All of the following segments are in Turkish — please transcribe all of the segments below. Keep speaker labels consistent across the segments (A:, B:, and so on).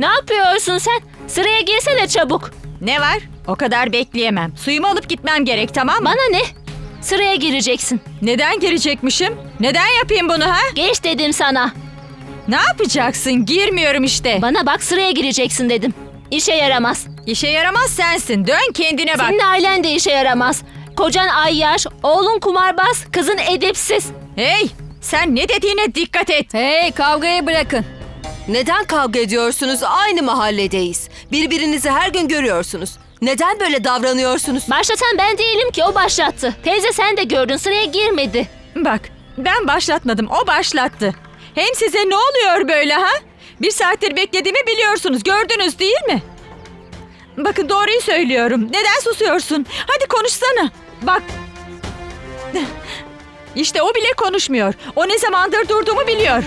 A: Ne yapıyorsun sen? Sıraya girsene çabuk.
B: Ne var? O kadar bekleyemem. Suyumu alıp gitmem gerek tamam mı?
A: Bana ne? Sıraya gireceksin.
B: Neden girecekmişim? Neden yapayım bunu ha?
A: Geç dedim sana.
B: Ne yapacaksın? Girmiyorum işte.
A: Bana bak sıraya gireceksin dedim. İşe yaramaz.
B: İşe yaramaz sensin. Dön kendine bak.
A: Senin ailen de işe yaramaz. Kocan ayyaş, oğlun kumarbaz, kızın edepsiz.
B: Hey! Sen ne dediğine dikkat et.
C: Hey kavgayı bırakın. Neden kavga ediyorsunuz? Aynı mahalledeyiz. Birbirinizi her gün görüyorsunuz. Neden böyle davranıyorsunuz?
A: Başlatan ben değilim ki o başlattı. Teyze sen de gördün sıraya girmedi.
B: Bak, ben başlatmadım. O başlattı. Hem size ne oluyor böyle ha? Bir saattir beklediğimi biliyorsunuz. Gördünüz değil mi? Bakın doğruyu söylüyorum. Neden susuyorsun? Hadi konuşsana. Bak. İşte o bile konuşmuyor. O ne zamandır durduğumu biliyor.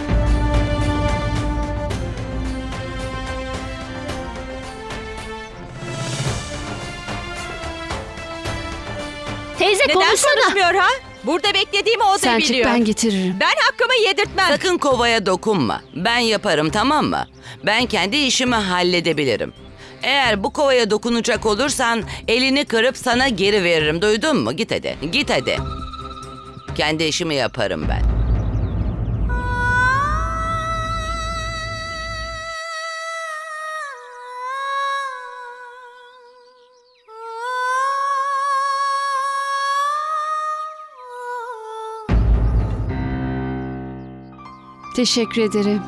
A: Teyze
B: Neden
A: konuşsana.
B: konuşmuyor ha? Burada beklediğimi o da
C: Sen çık
B: biliyor.
C: ben getiririm.
B: Ben hakkımı yedirtmem.
D: Sakın kovaya dokunma. Ben yaparım tamam mı? Ben kendi işimi halledebilirim. Eğer bu kovaya dokunacak olursan elini kırıp sana geri veririm. Duydun mu? Git hadi. Git hadi. Kendi işimi yaparım ben.
C: Teşekkür ederim.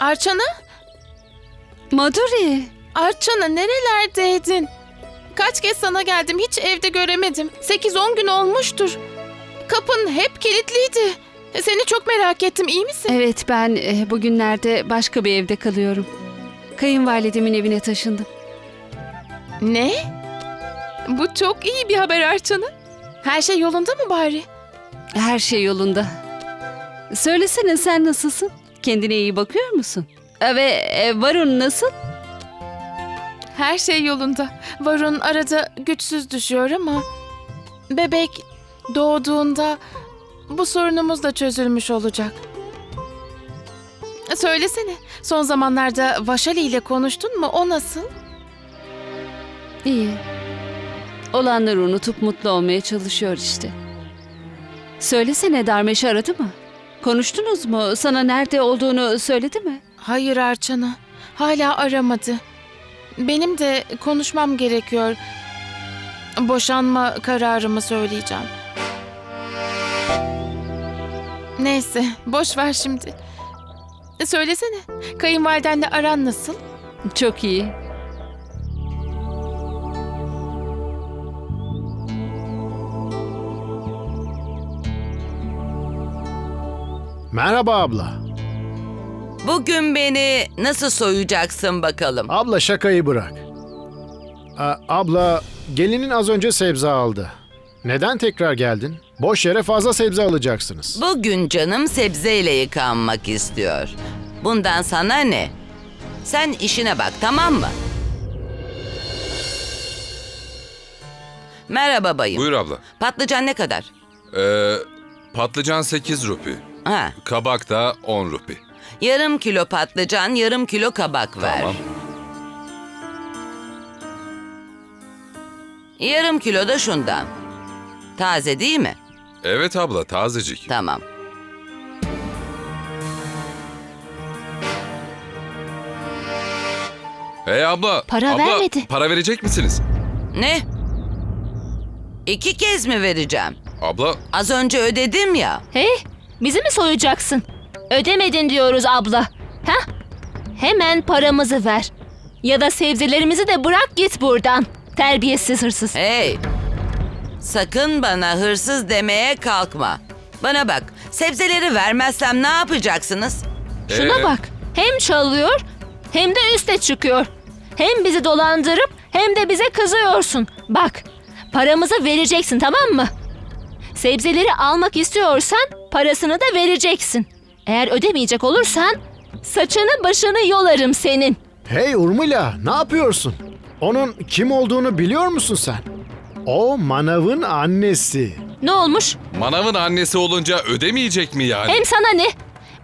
E: Arçana?
C: Maduri.
E: Arçana nerelerdeydin? Kaç kez sana geldim hiç evde göremedim. 8-10 gün olmuştur. Kapın hep kilitliydi. Seni çok merak ettim iyi misin?
F: Evet ben e, bugünlerde başka bir evde kalıyorum. Kayınvalidemin evine taşındım.
E: Ne? Bu çok iyi bir haber Arçana. Her şey yolunda mı bari?
F: Her şey yolunda. Söylesene sen nasılsın? Kendine iyi bakıyor musun? E, Ve e, Varun nasıl?
E: Her şey yolunda. Varun arada güçsüz düşüyor ama... Bebek doğduğunda bu sorunumuz da çözülmüş olacak. Söylesene, son zamanlarda Vaşali ile konuştun mu? O nasıl?
F: İyi. Olanları unutup mutlu olmaya çalışıyor işte. Söylesene Darmeş aradı mı? Konuştunuz mu? Sana nerede olduğunu söyledi mi?
E: Hayır Arçana, hala aramadı. Benim de konuşmam gerekiyor. Boşanma kararımı söyleyeceğim. Neyse, boş ver şimdi. Söylesene, kayınvalidenle aran nasıl?
F: Çok iyi.
G: Merhaba abla.
D: Bugün beni nasıl soyacaksın bakalım?
G: Abla şakayı bırak. A- abla, gelinin az önce sebze aldı. Neden tekrar geldin? Boş yere fazla sebze alacaksınız.
D: Bugün canım sebzeyle yıkanmak istiyor. Bundan sana ne? Sen işine bak tamam mı? Merhaba bayım.
H: Buyur abla.
D: Patlıcan ne kadar?
H: Ee, patlıcan 8 rupi.
D: Ha,
H: Kabak da 10 rupi.
D: yarım kilo patlıcan, yarım kilo kabak ver.
H: Tamam.
D: Yarım kilo da şundan. Taze değil mi?
H: Evet abla tazecik.
D: Tamam.
H: Hey abla.
A: Para
H: abla,
A: vermedi.
H: Para verecek misiniz?
D: Ne? İki kez mi vereceğim?
H: Abla
D: Az önce ödedim ya.
A: Hey, bizi mi soyacaksın? Ödemedin diyoruz abla. Ha? Hemen paramızı ver. Ya da sebzelerimizi de bırak git buradan. Terbiyesiz hırsız.
D: Hey! Sakın bana hırsız demeye kalkma. Bana bak, sebzeleri vermezsem ne yapacaksınız?
A: Şuna
H: Ee?
A: bak. Hem çalıyor hem de üste çıkıyor. Hem bizi dolandırıp hem de bize kızıyorsun. Bak, paramızı vereceksin tamam mı? Sebzeleri almak istiyorsan parasını da vereceksin. Eğer ödemeyecek olursan saçını başını yolarım senin.
G: Hey Urmila, ne yapıyorsun? Onun kim olduğunu biliyor musun sen? O manavın annesi.
A: Ne olmuş?
H: Manavın annesi olunca ödemeyecek mi yani?
A: Hem sana ne?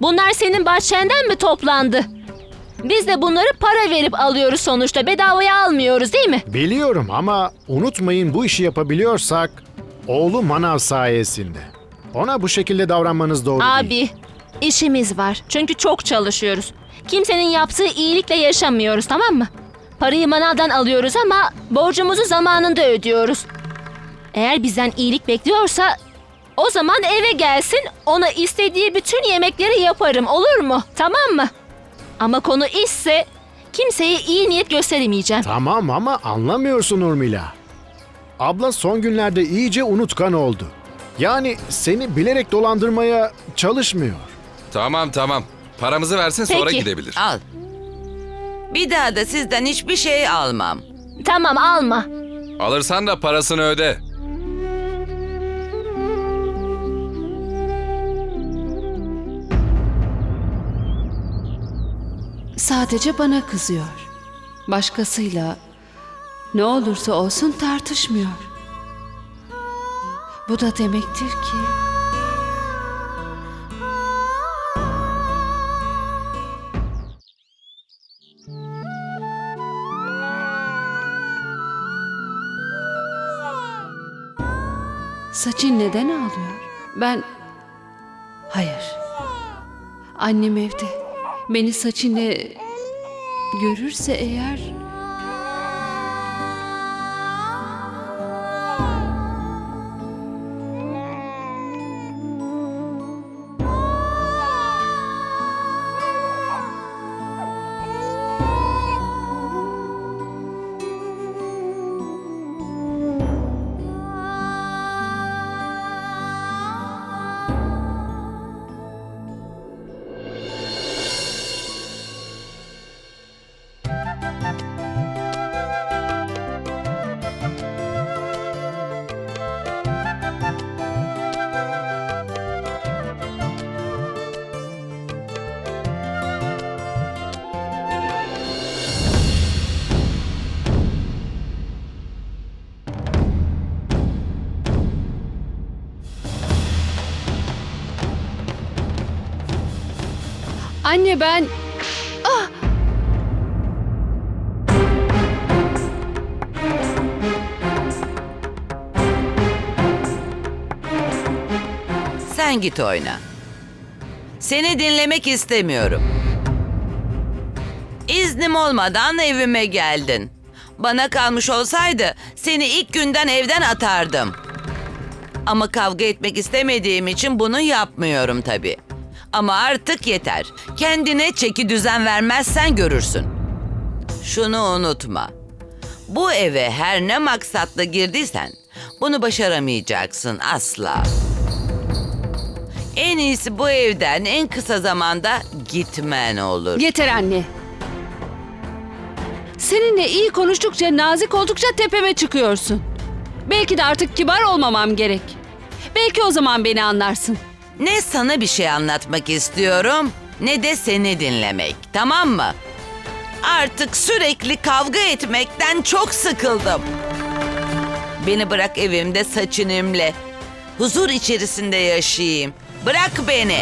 A: Bunlar senin bahçenden mi toplandı? Biz de bunları para verip alıyoruz sonuçta. Bedavaya almıyoruz değil mi?
G: Biliyorum ama unutmayın bu işi yapabiliyorsak oğlu manav sayesinde. Ona bu şekilde davranmanız doğru değil.
A: Abi, işimiz var. Çünkü çok çalışıyoruz. Kimsenin yaptığı iyilikle yaşamıyoruz tamam mı? Parayı manavdan alıyoruz ama borcumuzu zamanında ödüyoruz. Eğer bizden iyilik bekliyorsa o zaman eve gelsin ona istediği bütün yemekleri yaparım olur mu? Tamam mı? Ama konu işse kimseye iyi niyet gösteremeyeceğim.
G: Tamam ama anlamıyorsun Urmila. Abla son günlerde iyice unutkan oldu. Yani seni bilerek dolandırmaya çalışmıyor.
H: Tamam tamam. Paramızı versin sonra
A: Peki.
H: gidebilir.
D: Al. Bir daha da sizden hiçbir şey almam.
A: Tamam alma.
H: Alırsan da parasını öde.
F: Sadece bana kızıyor. Başkasıyla ne olursa olsun tartışmıyor. Bu da demektir ki Saçın neden ağlıyor? Ben... Hayır. Annem evde. Beni saçınla görürse eğer... Anne ben...
D: Sen git oyna. Seni dinlemek istemiyorum. İznim olmadan evime geldin. Bana kalmış olsaydı seni ilk günden evden atardım. Ama kavga etmek istemediğim için bunu yapmıyorum tabii. Ama artık yeter. Kendine çeki düzen vermezsen görürsün. Şunu unutma. Bu eve her ne maksatla girdiysen bunu başaramayacaksın asla. En iyisi bu evden en kısa zamanda gitmen olur.
F: Yeter anne. Seninle iyi konuştukça, nazik oldukça tepeme çıkıyorsun. Belki de artık kibar olmamam gerek. Belki o zaman beni anlarsın.
D: Ne sana bir şey anlatmak istiyorum ne de seni dinlemek. Tamam mı? Artık sürekli kavga etmekten çok sıkıldım. Beni bırak evimde saçınımle. Huzur içerisinde yaşayayım. Bırak beni.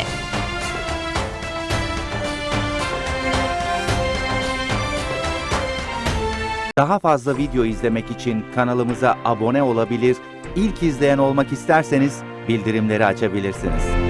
I: Daha fazla video izlemek için kanalımıza abone olabilir, ilk izleyen olmak isterseniz bildirimleri açabilirsiniz.